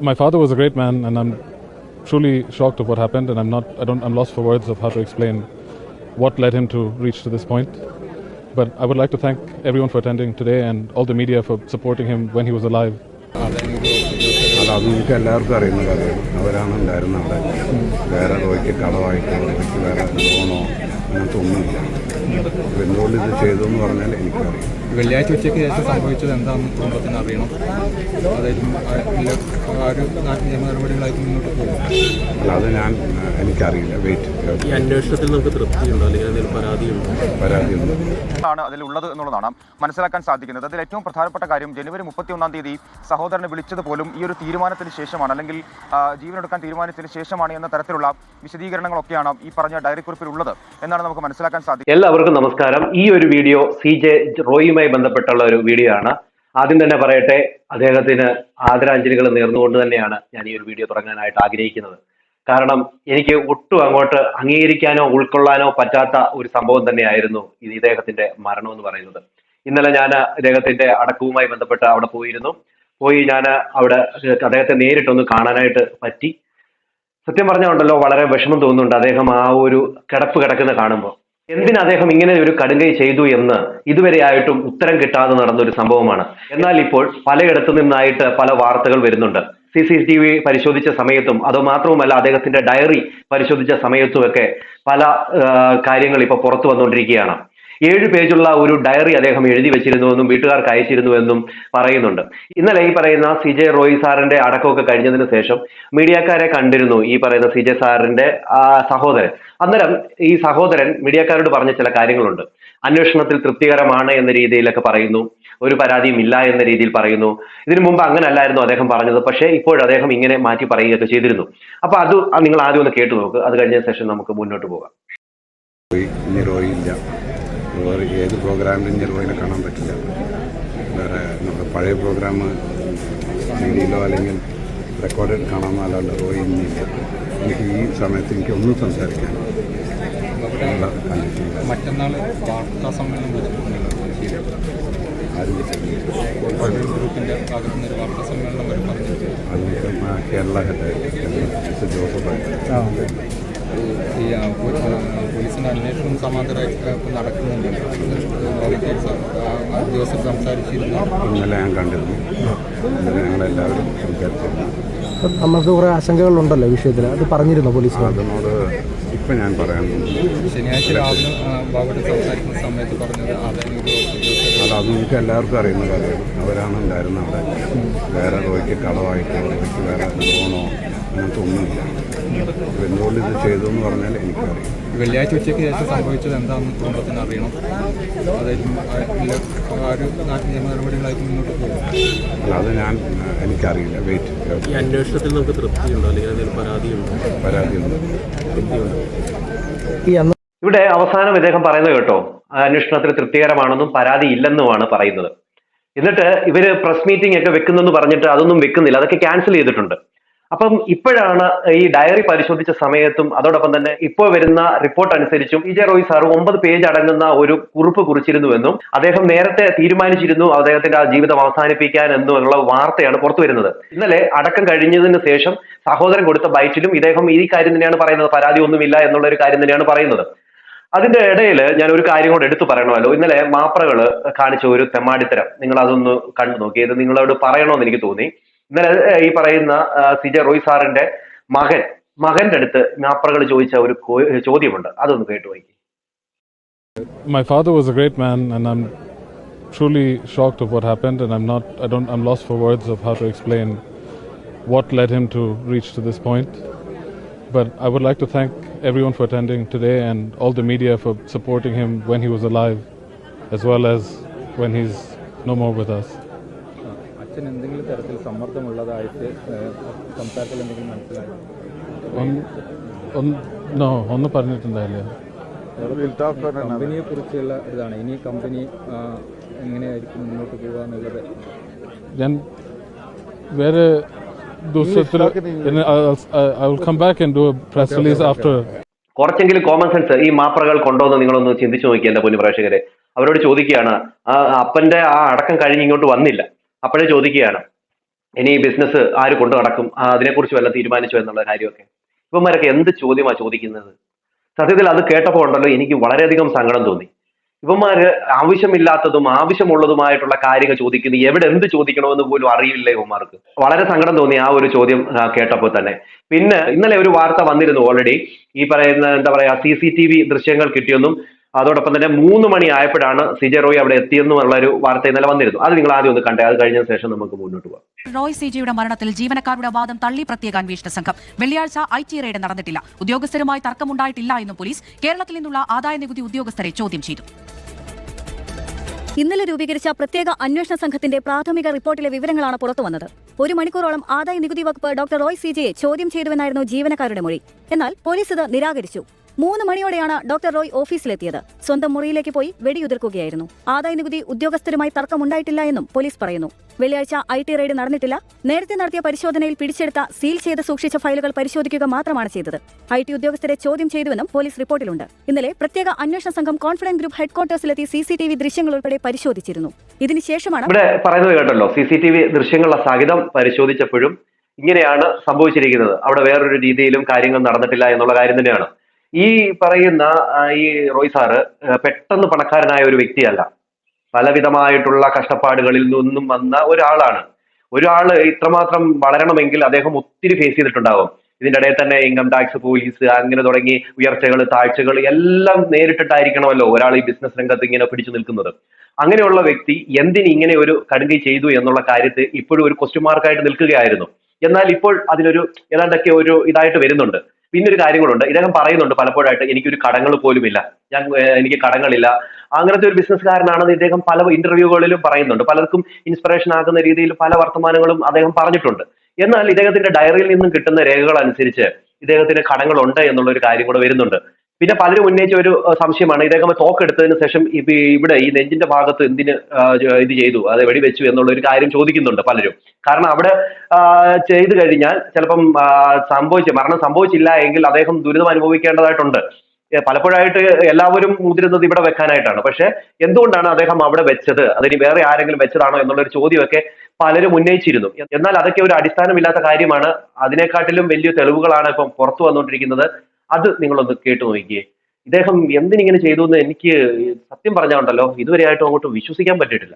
my father was a great man, and I'm truly shocked of what happened, and I'm not, I don't, I'm lost for words of how to explain what led him to reach to this point. But I would like to thank everyone for attending today and all the media for supporting him when he was alive. അല്ല അത് നമുക്ക് എല്ലാവർക്കും അറിയുന്ന കാര്യമാണ് അവരാണ് ഉണ്ടായിരുന്നത് അവിടെ വേറെ റോയ്ക്ക് കടമായിട്ടോ റോയ്ക്ക് വേറെ ലോണോ അങ്ങനത്തെ ഒന്നുമില്ല അപ്പോൾ എന്തുകൊണ്ട് ഇത് ചെയ്തു എന്ന് പറഞ്ഞാൽ എനിക്കറിയാം. വെള്ളിയാഴ്ച ഉച്ചയ്ക്ക് ശേഷം സംഭവിച്ചത് എന്താണെന്ന് കുടുംബത്തിന് അറിയണം. അതായിരിക്കും ആ ഒരു നിയമ നടപടികളായിട്ട് മുന്നോട്ട് പോകും. അല്ല അത് ഞാൻ എനിക്കറിയില്ല. വെയിറ്റ് ഈ അന്വേഷണത്തിൽ നമുക്ക് തൃപ്തിയുണ്ടോ? അല്ലെങ്കിൽ എന്തെങ്കിലും പരാതിയുണ്ടോ? പരാതിയൊന്നും ആണ് അതിലുള്ളത് എന്നുള്ളതാണ് മനസ്സിലാക്കാൻ സാധിക്കുന്നത്. അതിൽ ഏറ്റവും പ്രധാനപ്പെട്ട കാര്യം ജനുവരി മുപ്പത്തി ഒന്നാം തീയതി സഹോദരനെ വിളിച്ചത് പോലും ഈ ഒരു തീരുമാനത്തിന് ശേഷമാണ് അല്ലെങ്കിൽ ജീവനെടുക്കാൻ തീരുമാനത്തിന് ശേഷമാണ് എന്ന തരത്തിലുള്ള വിശദീകരണങ്ങളൊക്കെയാണ് ഈ പറഞ്ഞ ഡയറി കുറിപ്പിൽ ഉള്ളത് എന്നാണ് നമുക്ക് മനസ്സിലാക്കാൻ സാധിക്കുന്നത്. എല്ലാവർക്കും നമസ്കാരം. ഈ ഒരു വീഡിയോ സി ജെ റോയുമായി ബന്ധപ്പെട്ടുള്ള ഒരു വീഡിയോ ആണ്. ആദ്യം തന്നെ പറയട്ടെ അദ്ദേഹത്തിന് ആദരാഞ്ജലികൾ നേർന്നുകൊണ്ട് തന്നെയാണ് ഞാൻ ഈ ഒരു വീഡിയോ തുടങ്ങാനായിട്ട് ആഗ്രഹിക്കുന്നത്. കാരണം എനിക്ക് ഒട്ടും അങ്ങോട്ട് അംഗീകരിക്കാനോ ഉൾക്കൊള്ളാനോ പറ്റാത്ത ഒരു സംഭവം തന്നെയായിരുന്നു ഇത് ഇദ്ദേഹത്തിന്റെ മരണം എന്ന് പറയുന്നത്. ഇന്നലെ ഞാൻ ഇദ്ദേഹത്തിന്റെ അടക്കവുമായി ബന്ധപ്പെട്ട് അവിടെ പോയിരുന്നു. പോയി ഞാൻ അവിടെ അദ്ദേഹത്തെ നേരിട്ടൊന്ന് കാണാനായിട്ട് പറ്റി. സത്യം പറഞ്ഞുണ്ടല്ലോ വളരെ വിഷമം തോന്നുന്നുണ്ട്. അദ്ദേഹം ആ ഒരു കിടപ്പ് കിടക്കുന്ന കാണുമ്പോൾ. എന്തിന് അദ്ദേഹം ഇങ്ങനെ ഒരു കടുങ്കൈ ചെയ്തു എന്ന് ഇതുവരെയായിട്ടും ഉത്തരം കിട്ടാതെ നടന്ന ഒരു സംഭവമാണ്. എന്നാൽ ഇപ്പോൾ പലയിടത്തു നിന്നായിട്ട് പല വാർത്തകൾ വരുന്നുണ്ട്. സി സി ടി വി പരിശോധിച്ച സമയത്തും അത് മാത്രവുമല്ല അദ്ദേഹത്തിന്റെ ഡയറി പരിശോധിച്ച സമയത്തുമൊക്കെ പല കാര്യങ്ങൾ ഇപ്പൊ പുറത്തു വന്നുകൊണ്ടിരിക്കുകയാണ്. ഏഴ് പേജുള്ള ഒരു ഡയറി അദ്ദേഹം എഴുതി വെച്ചിരുന്നുവെന്നും വീട്ടുകാർക്ക് അയച്ചിരുന്നുവെന്നും പറയുന്നുണ്ട്. ഇന്നലെ ഈ പറയുന്ന സി ജെ റോയ് സാറിന്റെ അടക്കമൊക്കെ കഴിഞ്ഞതിന് ശേഷം മീഡിയക്കാരെ കണ്ടിരുന്നു ഈ പറയുന്ന സി ജെ സാറിന്റെ സഹോദരൻ. അന്നേരം ഈ സഹോദരൻ മീഡിയക്കാരോട് പറഞ്ഞ ചില കാര്യങ്ങളുണ്ട്. അന്വേഷണത്തിൽ തൃപ്തികരമാണ് എന്ന രീതിയിലൊക്കെ പറയുന്നു. ഒരു പരാതിയും ഇല്ല എന്ന രീതിയിൽ പറയുന്നു. ഇതിനു മുമ്പ് അങ്ങനെ അല്ലായിരുന്നു അദ്ദേഹം പറഞ്ഞത്. പക്ഷേ ഇപ്പോൾ അദ്ദേഹം ഇങ്ങനെ മാറ്റി പറയുകയൊക്കെ ചെയ്തിരുന്നു. അപ്പൊ അത് നിങ്ങൾ ആദ്യം ഒന്ന് കേട്ടു നോക്ക്. അത് കഴിഞ്ഞ ശേഷം നമുക്ക് മുന്നോട്ട് പോകാം. വേറെ ഏത് പ്രോഗ്രാമിലും ചിലപ്പോൾ അതിനെ കാണാൻ പറ്റില്ല. വേറെ നമ്മുടെ പഴയ പ്രോഗ്രാം ടിവിയിലോ അല്ലെങ്കിൽ റെക്കോർഡിൽ കാണാമെന്നല്ലാണ്ട് റോയി ഇന്ത്യയിലോ എനിക്ക് ഈ സമയത്ത് എനിക്ക് ഒന്നും സംസാരിക്കാൻ മറ്റന്നാൾ വാർത്താ സമ്മേളനം. ഗ്രൂപ്പിന്റെ ഒരു വാർത്താ സമ്മേളനം വരെ പറഞ്ഞു കേരള ഹെഡ് ജോസഫ് ആയിട്ട് ഈ പോലീസിന്റെ അന്വേഷണം സമാന്തരമായിട്ട് നടക്കുന്നുണ്ട്. ദിവസം സംസാരിച്ചിരുന്നു. ഇന്നലെ ഞാൻ കണ്ടിരുന്നു. ഇന്നലെ ഞങ്ങളെല്ലാവരും സംസാരിച്ചിരുന്നു. നമുക്ക് കുറെ ആശങ്കകളുണ്ടല്ലോ വിഷയത്തിൽ അത് പറഞ്ഞിരുന്നു പോലീസ് അതിനോട് ഇപ്പം ഞാൻ പറയാൻ ശനിയാഴ്ച രാവിലെ ആ, സംസാരിക്കുന്ന സമയത്ത് പറഞ്ഞത് അതായത് അത് അത് നമുക്ക് എല്ലാവർക്കും അറിയുന്ന കാര്യമാണ് അവരാണ് ഉണ്ടായിരുന്നത് അവിടെ വേറെ റോയ്ക്ക് കടമായിട്ടോ റോയ്ക്ക് വേറെ ലോണോ അങ്ങനത്തെ ഒന്നുമില്ല. എന്തുകൊണ്ട് ഇത് ചെയ്തു എന്ന് പറഞ്ഞാൽ എനിക്കറിയാം വെള്ളിയാഴ്ച ഉച്ചയ്ക്ക് ശേഷം സംഭവിച്ചത് എന്താണെന്ന് കുടുംബത്തിന് അറിയണം. അതായിരിക്കും ആ ഒരു നിയമ നടപടികളായിട്ട് മുന്നോട്ട് പോകും. അല്ല അത് ഞാൻ എനിക്കറിയില്ല. വെയിറ്റ് ഈ അന്വേഷണത്തിൽ നമുക്ക് തൃപ്തിയുണ്ടോ? അല്ലെങ്കിൽ എന്തെങ്കിലും പരാതിയുണ്ടോ? പരാതിയുണ്ടോ? തൃപ്തിയുണ്ടോ? ഇവിടെ അവസാനം ഇദ്ദേഹം പറയുന്നത് കേട്ടോ ആ അന്വേഷണത്തിൽ തൃപ്തികരമാണെന്നും പരാതി ഇല്ലെന്നുമാണ് പറയുന്നത്. എന്നിട്ട് ഇവർ പ്രസ് മീറ്റിംഗ് ഒക്കെ വെക്കുന്നെന്ന് പറഞ്ഞിട്ട് അതൊന്നും വെക്കുന്നില്ല അതൊക്കെ ക്യാൻസൽ ചെയ്തിട്ടുണ്ട്. അപ്പം ഇപ്പോഴാണ് ഈ ഡയറി പരിശോധിച്ച സമയത്തും അതോടൊപ്പം തന്നെ ഇപ്പോൾ വരുന്ന റിപ്പോർട്ട് അനുസരിച്ചും ഇ റോയ് സാർ ഒമ്പത് പേജ് അടങ്ങുന്ന ഒരു കുറിപ്പ് കുറിച്ചിരുന്നുവെന്നും അദ്ദേഹം നേരത്തെ തീരുമാനിച്ചിരുന്നു അദ്ദേഹത്തിന്റെ ആ ജീവിതം അവസാനിപ്പിക്കാൻ എന്നുള്ള വാർത്തയാണ് പുറത്തു വരുന്നത്. ഇന്നലെ അടക്കം കഴിഞ്ഞതിന് ശേഷം സഹോദരൻ കൊടുത്ത ബൈറ്റിലും ഇദ്ദേഹം ഈ കാര്യം തന്നെയാണ് പറയുന്നത് പരാതി ഒന്നുമില്ല എന്നുള്ള ഒരു കാര്യം തന്നെയാണ് പറയുന്നത്. അതിന്റെ ഇടയിൽ ഞാൻ ഒരു കാര്യം കൂടെ എടുത്തു പറയണമല്ലോ. ഇന്നലെ മാപ്രകൾ കാണിച്ച ഒരു തെമ്മാടിത്തരം. നിങ്ങൾ അതൊന്ന് കണ്ടു നോക്കി. ഇത് നിങ്ങളോട് പറയണമെന്ന് എനിക്ക് തോന്നി. ഇന്നലെ ഈ പറയുന്ന സി ജെ റോയ് സാറിന്റെ മകൻ മകന്റെ അടുത്ത് മാപ്രകൾ ചോദിച്ച ഒരു ചോദ്യമുണ്ട് അതൊന്ന് കേട്ടു നോക്കി My father was a great man, and I'm truly shocked of what happened, and I'm not, I don't, I'm lost for words of how to explain what led him to reach to this point. But I would like to thank everyone for attending today and all the media for supporting him when he was alive, as well as when he's no more with us. അച്ഛൻ എന്തെങ്കിലും തരത്തിൽ സമ്മർദ്ദമുള്ളതായിട്ട് സംസാരത്തിൽ എന്തെങ്കിലും മനസ്സിലായി? ഒന്ന് ഒന്ന് no ഒന്ന് പറഞ്ഞിട്ടുണ്ടായില്ല. കമ്പനിയെ കുറിച്ചുള്ള ഇതാണ്. ഇനി കമ്പനി എങ്ങനെയായിരിക്കും മുന്നോട്ട് പോകുക എന്നുള്ളത്? ഞാൻ വേറെ ദിവസത്തിൽ I will come back and do a press release after കുറച്ചെങ്കിലും കോമൺ സെൻസ് ഈ മാപ്രകൾ കൊണ്ടോന്ന് നിങ്ങളൊന്ന് ചിന്തിച്ചു നോക്കി എന്റെ പൊന്നു പ്രേക്ഷകരെ. അവരോട് ചോദിക്കുകയാണ് ആ അപ്പന്റെ ആ അടക്കം കഴിഞ്ഞ് ഇങ്ങോട്ട് വന്നില്ല. അപ്പോഴേ ചോദിക്കുകയാണ് ഇനി ഈ ബിസിനസ് ആര് കൊണ്ടു നടക്കും? അതിനെക്കുറിച്ച് വല്ല തീരുമാനിച്ചു എന്നുള്ള കാര്യമൊക്കെ? ഇവന്മാരൊക്കെ എന്ത് ചോദ്യമാണ് ചോദിക്കുന്നത്? സത്യത്തിൽ അത് കേട്ടപ്പോൾ ഉണ്ടല്ലോ എനിക്ക് വളരെയധികം സങ്കടം തോന്നി. ഇവന്മാര് ആവശ്യമില്ലാത്തതും ആവശ്യമുള്ളതുമായിട്ടുള്ള കാര്യങ്ങൾ ചോദിക്കുന്നു എവിടെ എന്ത് ചോദിക്കണമെന്ന് പോലും അറിയില്ല ഇവന്മാർക്ക്. വളരെ സങ്കടം തോന്നി ആ ഒരു ചോദ്യം കേട്ടപ്പോൾ തന്നെ. പിന്നെ ഇന്നലെ ഒരു വാർത്ത വന്നിരുന്നു ഓൾറെഡി ഈ പറയുന്ന എന്താ പറയാ സി സി ടി വി ദൃശ്യങ്ങൾ കിട്ടിയെന്നും അതോടൊപ്പം തന്നെ മൂന്ന് മണി ആയപ്പോഴാണ് സിജെ റോയ് അവിടെ എത്തിയെന്നുള്ള ഒരു വാർത്ത ഇന്നലെ വന്നിരുന്നു. അത് നിങ്ങൾ ആദ്യം ഒന്ന് കണ്ടേ. അത് കഴിഞ്ഞ ശേഷം നമുക്ക് മുന്നോട്ട് പോകാം. റോയ് സി ജിയുടെ മരണത്തിൽ ജീവനക്കാരുടെ വാദം തള്ളി പ്രത്യേക അന്വേഷണ സംഘം. വെള്ളിയാഴ്ച ഐ ടി റെയ്ഡ് നടന്നിട്ടില്ല. ഉദ്യോഗസ്ഥരുമായി തർക്കമുണ്ടായിട്ടില്ല എന്നും പോലീസ് കേരളത്തിൽ നിന്നുള്ള ആദായ നികുതി ഉദ്യോഗസ്ഥരെ ചോദ്യം ചെയ്തു. ഇന്നലെ രൂപീകരിച്ച പ്രത്യേക അന്വേഷണ സംഘത്തിന്റെ പ്രാഥമിക റിപ്പോർട്ടിലെ വിവരങ്ങളാണ് പുറത്തുവന്നത് ഒരു മണിക്കൂറോളം ആദായ നികുതി വകുപ്പ് ഡോക്ടർ റോയ് സി ജിയെ ചോദ്യം ചെയ്തുവെന്നായിരുന്നു ജീവനക്കാരുടെ മൊഴി. എന്നാൽ പോലീസ് ഇത് നിരാകരിച്ചു. മൂന്ന് മണിയോടെയാണ് ഡോക്ടർ റോയ് ഓഫീസിലെത്തിയത്. സ്വന്തം മുറിയിലേക്ക് പോയി വെടിയുതിർക്കുകയായിരുന്നു. ആദായ നികുതി ഉദ്യോഗസ്ഥരുമായി തർക്കമുണ്ടായിട്ടില്ല എന്നും പോലീസ് പറയുന്നു. വെള്ളിയാഴ്ച ഐ ടി റെയ്ഡ് നടന്നിട്ടില്ല. നേരത്തെ നടത്തിയ പരിശോധനയിൽ പിടിച്ചെടുത്ത സീൽ ചെയ്ത് സൂക്ഷിച്ച ഫയലുകൾ പരിശോധിക്കുക മാത്രമാണ് ചെയ്തത്. ഐ ടി ഉദ്യോഗസ്ഥരെ ചോദ്യം ചെയ്തുവെന്നും പോലീസ് റിപ്പോർട്ടിലുണ്ട്. ഇന്നലെ പ്രത്യേക അന്വേഷണ സംഘം കോൺഫിഡൻസ് ഗ്രൂപ്പ് ഹെഡ്ക്വാർട്ടേഴ്സിലെത്തി സി സി ടി വി ദൃശ്യങ്ങൾ ഉൾപ്പെടെ പരിശോധിച്ചിരുന്നു. ഇതിനുശേഷമാണ് ഇവിടെ പറയുന്നത് കേട്ടല്ലോ സി സി ടി വി ദൃശ്യങ്ങളുടെ സഹിതം പരിശോധിച്ചപ്പോഴും ഇങ്ങനെയാണ് സംഭവിച്ചിരിക്കുന്നത്. അവിടെ വേറൊരു രീതിയിലും കാര്യങ്ങൾ നടന്നിട്ടില്ല എന്നുള്ള കാര്യം തന്നെയാണ്. ഈ പറയുന്ന ഈ റോയ് സാറ് പെട്ടെന്ന് പണക്കാരനായ ഒരു വ്യക്തിയല്ല. പലവിധമായിട്ടുള്ള കഷ്ടപ്പാടുകളിൽ നിന്നും വന്ന ഒരാളാണ്. ഒരാൾ ഇത്രമാത്രം വളരണമെങ്കിൽ അദ്ദേഹം ഒത്തിരി ഫേസ് ചെയ്തിട്ടുണ്ടാവും. ഇതിന്റെ ഇടയിൽ തന്നെ ഇൻകം ടാക്സ് പോലീസ് അങ്ങനെ തുടങ്ങി ഉയർച്ചകൾ താഴ്ചകൾ എല്ലാം നേരിട്ടിട്ടായിരിക്കണമല്ലോ ഒരാൾ ഈ ബിസിനസ് രംഗത്ത് ഇങ്ങനെ പിടിച്ചു നിൽക്കുന്നത്. അങ്ങനെയുള്ള വ്യക്തി എന്തിന് ഇങ്ങനെ ഒരു കടുങ്കൈ ചെയ്തു എന്നുള്ള കാര്യത്തിൽ ഇപ്പോഴും ഒരു ക്വസ്റ്റ്യൻ മാർക്കായിട്ട് നിൽക്കുകയായിരുന്നു. എന്നാൽ ഇപ്പോൾ അതിനൊരു ഏതാണ്ടൊക്കെ ഒരു ഇതായിട്ട് വരുന്നുണ്ട്. പിന്നെ ഒരു കാര്യങ്ങളുണ്ട്. ഇദ്ദേഹം പറയുന്നുണ്ട് പലപ്പോഴായിട്ട് എനിക്കൊരു കടങ്ങൾ പോലുമില്ല. ഞാൻ എനിക്ക് കടങ്ങളില്ല. അങ്ങനത്തെ ഒരു ബിസിനസ്സുകാരനാണെന്ന് ഇദ്ദേഹം പല ഇന്റർവ്യൂകളിലും പറയുന്നുണ്ട്. പലർക്കും ഇൻസ്പിറേഷൻ ആകുന്ന രീതിയിൽ പല വർത്തമാനങ്ങളും അദ്ദേഹം പറഞ്ഞിട്ടുണ്ട്. എന്നാൽ ഇദ്ദേഹത്തിന്റെ ഡയറിയിൽ നിന്നും കിട്ടുന്ന രേഖകൾ അനുസരിച്ച് ഇദ്ദേഹത്തിന് കടങ്ങളുണ്ട് എന്നുള്ള ഒരു കാര്യം കൂടെ വരുന്നുണ്ട്. പിന്നെ പലരും ഉന്നയിച്ച ഒരു സംശയമാണ്. ഇദ്ദേഹം തോക്കെടുത്തതിന് ശേഷം ഇവിടെ ഈ നെഞ്ചിന്റെ ഭാഗത്ത് എന്തിന് ഇത് ചെയ്തു അത് വെടിവെച്ചു എന്നുള്ള ഒരു കാര്യം ചോദിക്കുന്നുണ്ട് പലരും. കാരണം അവിടെ ചെയ്തു കഴിഞ്ഞാൽ ചിലപ്പം സംഭവിച്ച മരണം സംഭവിച്ചില്ല എങ്കിൽ അദ്ദേഹം ദുരിതം അനുഭവിക്കേണ്ടതായിട്ടുണ്ട്. പലപ്പോഴായിട്ട് എല്ലാവരും മുതിരുന്നത് ഇവിടെ വെക്കാനായിട്ടാണ്. പക്ഷെ എന്തുകൊണ്ടാണ് അദ്ദേഹം അവിടെ വെച്ചത്? അതിന് വേറെ ആരെങ്കിലും വെച്ചതാണോ എന്നുള്ള ഒരു ചോദ്യമൊക്കെ പലരും ഉന്നയിച്ചിരുന്നു. എന്നാൽ അതൊക്കെ ഒരു അടിസ്ഥാനമില്ലാത്ത കാര്യമാണ്. അതിനെക്കാട്ടിലും വലിയ തെളിവുകളാണ് ഇപ്പം പുറത്തു വന്നുകൊണ്ടിരിക്കുന്നത്. അത് നിങ്ങളൊന്ന് കേട്ടു നോക്കിയേ ഇദ്ദേഹം എന്തിനിങ്ങനെ ചെയ്തു എന്ന് എനിക്ക് സത്യം പറഞ്ഞാൽ ഉണ്ടല്ലോ ഇതുവരെയായിട്ടും അങ്ങോട്ട് വിശ്വസിക്കാൻ പറ്റിയിട്ടില്ല.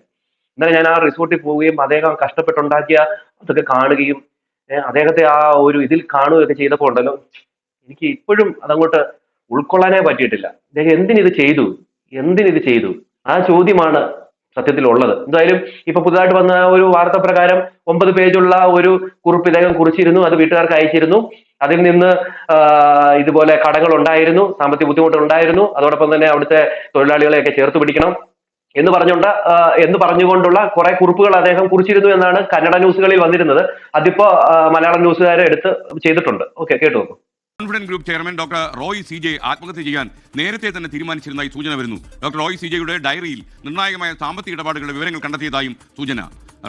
എന്നാൽ ഞാൻ ആ റിസോർട്ടിൽ പോവുകയും അദ്ദേഹം കഷ്ടപ്പെട്ടുണ്ടാക്കിയ അതൊക്കെ കാണുകയും അദ്ദേഹത്തെ ആ ഒരു ഇതിൽ കാണുകയൊക്കെ ചെയ്തപ്പോൾ ഉണ്ടല്ലോ എനിക്ക് ഇപ്പോഴും അതങ്ങോട്ട് ഉൾക്കൊള്ളാനേ പറ്റിയിട്ടില്ല. അദ്ദേഹം എന്തിനിത് ചെയ്തു? എന്തിനിത് ചെയ്തു? ആ ചോദ്യമാണ് സത്യത്തിൽ ഉള്ളത് എന്തായാലും ഇപ്പൊ പുതുതായിട്ട് വന്ന ഒരു വാർത്ത പ്രകാരം ഒമ്പത് പേജുള്ള ഒരു കുറിപ്പ് ഇദ്ദേഹം കുറിച്ചിരുന്നു അത് വീട്ടുകാർക്ക് അയച്ചിരുന്നു. അതിൽ നിന്ന് ഇതുപോലെ കടങ്ങൾ ഉണ്ടായിരുന്നു സാമ്പത്തിക ബുദ്ധിമുട്ടുകൾ ഉണ്ടായിരുന്നു അതോടൊപ്പം തന്നെ അവിടുത്തെ തൊഴിലാളികളെയൊക്കെ ചേർത്ത് പിടിക്കണം എന്ന് പറഞ്ഞുകൊണ്ട് എന്ന് പറഞ്ഞുകൊണ്ടുള്ള കുറെ കുറിപ്പുകൾ അദ്ദേഹം കുറിച്ചിരുന്നു എന്നാണ് കന്നഡ ന്യൂസുകളിൽ വന്നിരുന്നത്. അതിപ്പോ മലയാളം ന്യൂസുകാരെ എടുത്ത് ചെയ്തിട്ടുണ്ട്. ഓക്കെ കേട്ടു നോക്കൂ. Confident group chairman doctor Roy C J ആത്മഹത്യ ചെയ്യാൻ നേരത്തെ തന്നെ തീരുമാനിച്ചിരുന്നതായി സൂചന വരുന്നു. ഡോക്ടർ റോയ് സി ജെയുടെ ഡയറിയിൽ നിർണായകമായ സാമ്പത്തിക ഇടപാടുകളുടെ വിവരങ്ങൾ കണ്ടെത്തിയതായും സൂചന.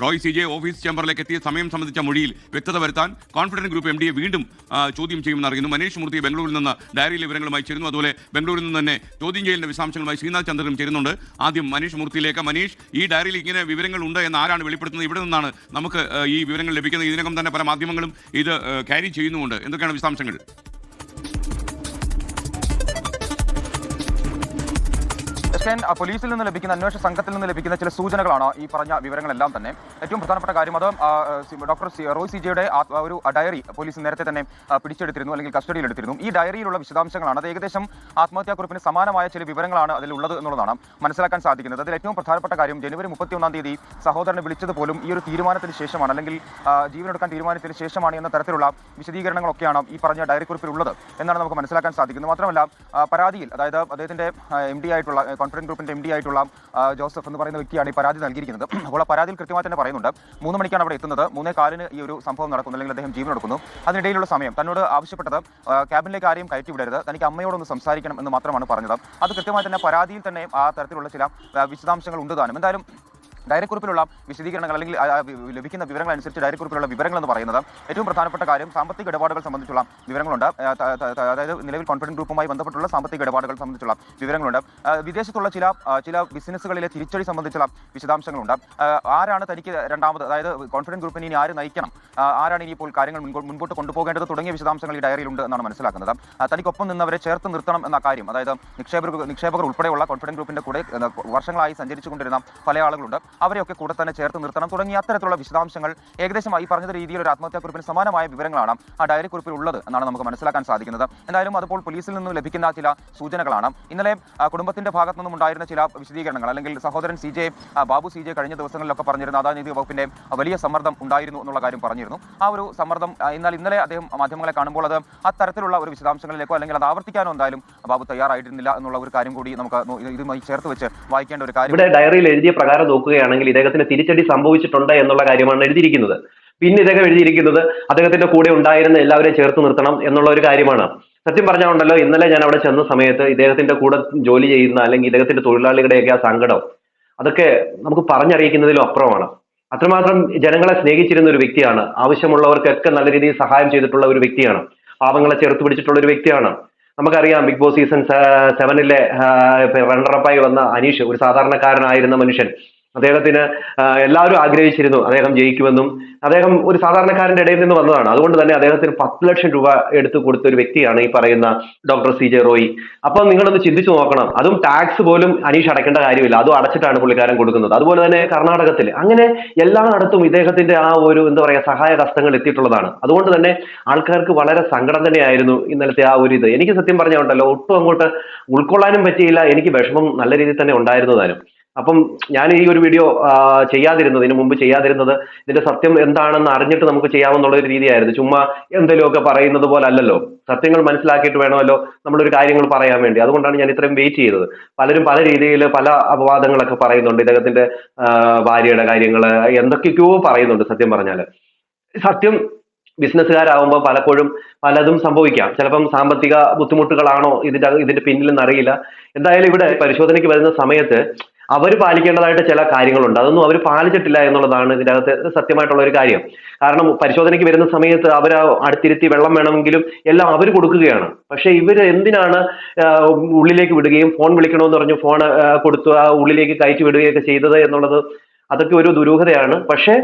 റോയ് സി ജെ ഓഫീസ് ചേംബറിലേക്ക് എത്തിയ സമയം സംബന്ധിച്ച മൊഴിയിൽ വ്യക്തത വരുത്താൻ കോൺഫിഡന്റ് ഗ്രൂപ്പ് എം ഡിയെ വീണ്ടും ചോദ്യം ചെയ്യുമെന്ന് അറിയുന്നു. മനീഷ് മൂർത്തി ബംഗളൂരിൽ നിന്ന് ഡയറിയിലെ വിവരങ്ങളുമായി ചേരുന്നു. അതുപോലെ ബംഗളൂരിൽ നിന്ന് തന്നെ ചോദ്യം ചെയ്യലിന്റെ വിശദാംശങ്ങളുമായി ശ്രീനാഥ് ചന്ദ്രനും ചേരുന്നുണ്ട്. ആദ്യം മനീഷ് മൂർത്തിയിലേക്ക്. മനീഷ് ഈ ഡയറിയിൽ ഇങ്ങനെ വിവരങ്ങൾ ഉണ്ട് എന്ന് ആരാണ് വെളിപ്പെടുത്തുന്നത്? ഇവിടെ നിന്നാണ് നമുക്ക് ഈ വിവരങ്ങൾ ലഭിക്കുന്നത്. ഇതിനകം തന്നെ പല മാധ്യമങ്ങളും ഇത് ക്യാരി ചെയ്യുന്നുമുണ്ട്. എന്തൊക്കെയാണ് വിശദാംശങ്ങൾ? കെ പോലീസിൽ നിന്ന് ലഭിക്കുന്ന അന്വേഷണ സംഘത്തിൽ നിന്ന് ലഭിക്കുന്ന ചില സൂചനകളാണ് ഈ പറഞ്ഞ വിവരങ്ങളെല്ലാം തന്നെ. ഏറ്റവും പ്രധാനപ്പെട്ട കാര്യം അത് ഡോക്ടർ റോയ് സി ജിയുടെ ആ- ആ ഒരു ഡയറി പോലീസ് നേരത്തെ തന്നെ പിടിച്ചെടുത്തിരുന്നു അല്ലെങ്കിൽ കസ്റ്റഡിയിൽ എടുത്തിരുന്നു. ഈ ഡയറിയിലുള്ള വിശദാംശങ്ങളാണ്. അത് ഏകദേശം ആത്മഹത്യാക്കുറിപ്പിന് സമാനമായ ചില വിവരങ്ങളാണ് അതിലുള്ളത് എന്നുള്ളതാണ് മനസ്സിലാക്കാൻ സാധിക്കുന്നത്. അതിൽ ഏറ്റവും പ്രധാനപ്പെട്ട കാര്യം ജനുവരി മുപ്പത്തിയൊന്നാം തീയതി സഹോദരനെ വിളിച്ചത് പോലും ഈ ഒരു തീരുമാനത്തിന് ശേഷമാണ് അല്ലെങ്കിൽ ജീവനെടുക്കാൻ തീരുമാനത്തിന് ശേഷമാണ് എന്ന തരത്തിലുള്ള വിശദീകരണങ്ങളൊക്കെയാണ് ഈ പറഞ്ഞ ഡയറി കുറിപ്പിൽ ഉള്ളത് എന്നാണ് നമുക്ക് മനസ്സിലാക്കാൻ സാധിക്കുന്നത്. മാത്രമല്ല പരാതിയിൽ അതായത് അദ്ദേഹത്തിന്റെ എം ഡി ആയിട്ടുള്ള കോൺഫിഡൻസ് ഗ്രൂപ്പിന്റെ എം ഡി ആയിട്ടുള്ള ജോസഫ് എന്ന് പറയുന്ന വ്യക്തിയാണ് ഈ പരാതി നൽകിയിരിക്കുന്നത്. അപ്പോൾ ആ പരാതിയിൽ കൃത്യമായി തന്നെ പറയുന്നുണ്ട്. മൂന്ന് മണിക്കാണ് അവിടെ എത്തുന്നത്. മൂന്നേ കാലിന് ഈ ഒരു സംഭവം നടക്കുന്നു. അല്ലെങ്കിൽ അദ്ദേഹം ജീവൻ എടുക്കുന്നു. അതിനിടയിലുള്ള സമയം. തന്നോട് ആവശ്യപ്പെട്ടത് ക്യാബിനിലേക്ക് ആരെയും കയറ്റി വിടരുത് തനിക്ക് അമ്മയോടൊന്ന് സംസാരിക്കണം എന്ന് മാത്രമാണ് പറഞ്ഞത്. അത് കൃത്യമായി തന്നെ പരാതിയിൽ തന്നെ ആ തരത്തിലുള്ള ചില വിശദാംശങ്ങൾ ഉണ്ട് താനും. എന്തായാലും ഡയറിക്കുറിപ്പിലുള്ള വിശദീകരണങ്ങൾ അല്ലെങ്കിൽ ലഭിക്കുന്ന വിവരങ്ങൾ അനുസരിച്ച് ഡയറിക്കുറിപ്പിലുള്ള വിവരങ്ങൾ എന്ന് പറയുന്നത് ഏറ്റവും പ്രധാനപ്പെട്ട കാര്യം സാമ്പത്തിക ഇടപാടുകൾ സംബന്ധിച്ചുള്ള വിവരങ്ങളുണ്ട്. അതായത് നിലവിൽ കോൺഫിഡൻസ് ഗ്രൂപ്പുമായി ബന്ധപ്പെട്ടുള്ള സാമ്പത്തിക ഇടപാടുകൾ സംബന്ധിച്ചുള്ള വിവരങ്ങളുണ്ട്. വിദേശത്തുള്ള ചില ചില ബിസിനസ്സുകളിലെ തിരിച്ചടി സംബന്ധിച്ചുള്ള വിശദാംശങ്ങളുണ്ട്. ആരാണ് തനിക്ക് രണ്ടാമത് അതായത് കോൺഫിഡൻസ് ഗ്രൂപ്പിനെ ഇനി ആര് നയിക്കണം? ആരാണ് ഇനി ഇപ്പോൾ കാര്യങ്ങൾ മുൻപോട്ട് കൊണ്ടുപോകേണ്ടത് തുടങ്ങിയ വിശദാംശങ്ങൾ ഈ ഡയറിയിലുണ്ട് എന്നാണ് മനസ്സിലാക്കുന്നത്. തനിക്കൊപ്പം നിന്നവരെ ചേർത്ത് നിർത്തണം എന്ന കാര്യം അതായത് നിക്ഷേപകർ നിക്ഷേപകർ ഉൾപ്പെടെയുള്ള കോൺഫിഡൻസ് ഗ്രൂപ്പിന്റെ കൂടെ വർഷങ്ങളായി സഞ്ചരിച്ചുകൊണ്ടിരുന്ന പല ആളുകളുണ്ട്. അവരെയൊക്കെ കൂടെ തന്നെ ചേർത്ത് നിർത്തണം. തുടങ്ങിയ അത്തരത്തിലുള്ള വിശദാംശങ്ങൾ ഏകദേശം ഈ പറഞ്ഞ രീതിയിൽ ഒരു ആത്മഹത്യാക്കുറിപ്പിന് സമാനമായ വിവരങ്ങളാണ് ആ ഡയറി കുറിപ്പിൽ ഉള്ളത് എന്നാണ് നമുക്ക് മനസ്സിലാക്കാൻ സാധിക്കുന്നത്. എന്തായാലും അതിപ്പോൾ പോലീസിൽ നിന്നും ലഭിക്കുന്ന ചില സൂചനകളാണ്. ഇന്നലെ കുടുംബത്തിന്റെ ഭാഗത്തു നിന്നും ഉണ്ടായിരുന്ന ചില വിശദീകരണങ്ങൾ അല്ലെങ്കിൽ സഹോദരൻ C J Babu C J കഴിഞ്ഞ ദിവസങ്ങളിലൊക്കെ പറഞ്ഞിരുന്ന അതാനീതി വകുപ്പിന്റെ വലിയ സമ്മർദ്ദം ഉണ്ടായിരുന്നു എന്നുള്ള കാര്യം പറഞ്ഞിരുന്നു. ആ ഒരു സമ്മർദ്ദം എന്നാൽ ഇന്നലെ അദ്ദേഹം മാധ്യമങ്ങളെ കാണുമ്പോൾ അത് അത്തരത്തിലുള്ള ഒരു വിശദാംശങ്ങളിലേക്കോ അല്ലെങ്കിൽ അത് ആവർത്തിക്കാനോ എന്തായാലും ബാബു തയ്യാറായിട്ടില്ല എന്നുള്ള ഒരു കാര്യം കൂടി നമുക്ക് ഇതുമായി ചേർത്ത് വെച്ച് വായിക്കേണ്ട ഒരു കാര്യം ഡയറിയിൽ എഴുതിയ പ്രകാരം നോക്കുകയാണെങ്കിൽ ഇദ്ദേഹത്തിന് തിരിച്ചടി സംഭവിച്ചിട്ടുണ്ട് എന്നുള്ള കാര്യമാണ് എഴുതിയിരിക്കുന്നത്. പിന്നെ ഇദ്ദേഹം എഴുതിയിരിക്കുന്നത് അദ്ദേഹത്തിന്റെ കൂടെ ഉണ്ടായിരുന്ന എല്ലാവരെയും ചേർത്ത് നിർത്തണം എന്നുള്ള ഒരു കാര്യമാണ്. സത്യം പറഞ്ഞാണ്ടല്ലോ ഇന്നലെ ഞാൻ അവിടെ ചെന്ന സമയത്ത് ഇദ്ദേഹത്തിന്റെ കൂടെ ജോലി ചെയ്യുന്ന അല്ലെങ്കിൽ ഇദ്ദേഹത്തിന്റെ തൊഴിലാളികളുടെയൊക്കെ ആ സങ്കടം അതൊക്കെ നമുക്ക് പറഞ്ഞറിയിക്കുന്നതിലും അപ്പുറമാണ്. അത്രമാത്രം ജനങ്ങളെ സ്നേഹിച്ചിരുന്ന ഒരു വ്യക്തിയാണ്. ആവശ്യമുള്ളവർക്കൊക്കെ നല്ല രീതിയിൽ സഹായം ചെയ്തിട്ടുള്ള ഒരു വ്യക്തിയാണ്. പാവങ്ങളെ ചേർത്ത് പിടിച്ചിട്ടുള്ള ഒരു വ്യക്തിയാണ്. നമുക്കറിയാം ബിഗ് ബോസ് സീസൺ സെവനിലെ റണ്ണറപ്പായി വന്ന അനീഷ് ഒരു സാധാരണക്കാരനായിരുന്ന മനുഷ്യൻ. അദ്ദേഹത്തിന് എല്ലാവരും ആഗ്രഹിച്ചിരുന്നു അദ്ദേഹം ജയിക്കുമെന്നും. അദ്ദേഹം ഒരു സാധാരണക്കാരന്റെ ഇടയിൽ നിന്ന് വന്നതാണ്. അതുകൊണ്ട് തന്നെ അദ്ദേഹത്തിന് പത്ത് ലക്ഷം രൂപ എടുത്തു കൊടുത്ത ഒരു വ്യക്തിയാണ് ഈ പറയുന്ന ഡോക്ടർ സി ജെ റോയി. അപ്പം നിങ്ങളൊന്ന് ചിന്തിച്ചു നോക്കണം. അതും ടാക്സ് പോലും അനീഷ് അടയ്ക്കേണ്ട കാര്യമില്ല. അതും അടച്ചിട്ടാണ് പുള്ളിക്കാരൻ കൊടുക്കുന്നത്. അതുപോലെ തന്നെ കർണാടകത്തിൽ. അങ്ങനെ എല്ലായിടത്തും ഇദ്ദേഹത്തിന്റെ ആ ഒരു എന്താ പറയുക സഹായ കഷ്ടങ്ങൾ എത്തിയിട്ടുള്ളതാണ്. അതുകൊണ്ട് തന്നെ ആൾക്കാർക്ക് വളരെ സങ്കടം തന്നെയായിരുന്നു ഇന്നലത്തെ ആ ഒരു ഇത്. എനിക്ക് സത്യം പറഞ്ഞുണ്ടല്ലോ ഒട്ടും അങ്ങോട്ട് ഉൾക്കൊള്ളാനും പറ്റിയില്ല. എനിക്ക് വിഷമം നല്ല രീതിയിൽ തന്നെ ഉണ്ടായിരുന്നു താനും അപ്പം ഞാൻ ഈ ഒരു വീഡിയോ ചെയ്യാതിരുന്നത് ഇതിനു മുമ്പ് ചെയ്യാതിരുന്നത് ഇതിന്റെ സത്യം എന്താണെന്ന് അറിഞ്ഞിട്ട് നമുക്ക് ചെയ്യാമെന്നുള്ള ഒരു രീതിയായിരുന്നു. ചുമ്മാ എന്തെങ്കിലുമൊക്കെ പറയുന്നത് പോലെ അല്ലല്ലോ. സത്യങ്ങൾ മനസ്സിലാക്കിയിട്ട് വേണമല്ലോ നമ്മളൊരു കാര്യങ്ങൾ പറയാൻ വേണ്ടി. അതുകൊണ്ടാണ് ഞാൻ ഇത്രയും വെയിറ്റ് ചെയ്തത്. പലരും പല രീതിയിൽ പല അപവാദങ്ങളൊക്കെ പറയുന്നുണ്ട്. ഇദ്ദേഹത്തിന്റെ ഭാര്യയുടെ കാര്യങ്ങൾ എന്തൊക്കെയൊക്കെയോ പറയുന്നുണ്ട് സത്യം പറഞ്ഞാൽ സത്യം ബിസിനസ്സുകാരാകുമ്പോൾ പലപ്പോഴും പലതും സംഭവിക്കാം. ചിലപ്പം സാമ്പത്തിക ബുദ്ധിമുട്ടുകളാണോ ഇതിന്റെ ഇതിന്റെ പിന്നിലെന്ന് അറിയില്ല എന്തായാലും ഇവിടെ പരിശോധനയ്ക്ക് വരുന്ന സമയത്ത് അവർ പാലിക്കേണ്ടതായിട്ട് ചില കാര്യങ്ങളുണ്ട്. അതൊന്നും അവർ പാലിച്ചിട്ടില്ല എന്നുള്ളതാണ് ഇതിന്റെ അകത്ത് സത്യമായിട്ടുള്ള ഒരു കാര്യം. കാരണം പരിശോധനയ്ക്ക് വരുന്ന സമയത്ത് അവർ അടുത്തിരുത്തി വെള്ളം വേണമെങ്കിലും എല്ലാം അവർ കൊടുക്കുകയാണ്. പക്ഷേ ഇവർ എന്തിനാണ് ഉള്ളിലേക്ക് വിടുകയും ഫോൺ വിളിക്കണമെന്ന് പറഞ്ഞു ഫോൺ കൊടുത്തു ആ ഉള്ളിലേക്ക് കയറ്റി വിടുകയൊക്കെ ചെയ്തത് എന്നുള്ളത് അതൊക്കെ ഒരു ദുരൂഹതയാണ്. പക്ഷേ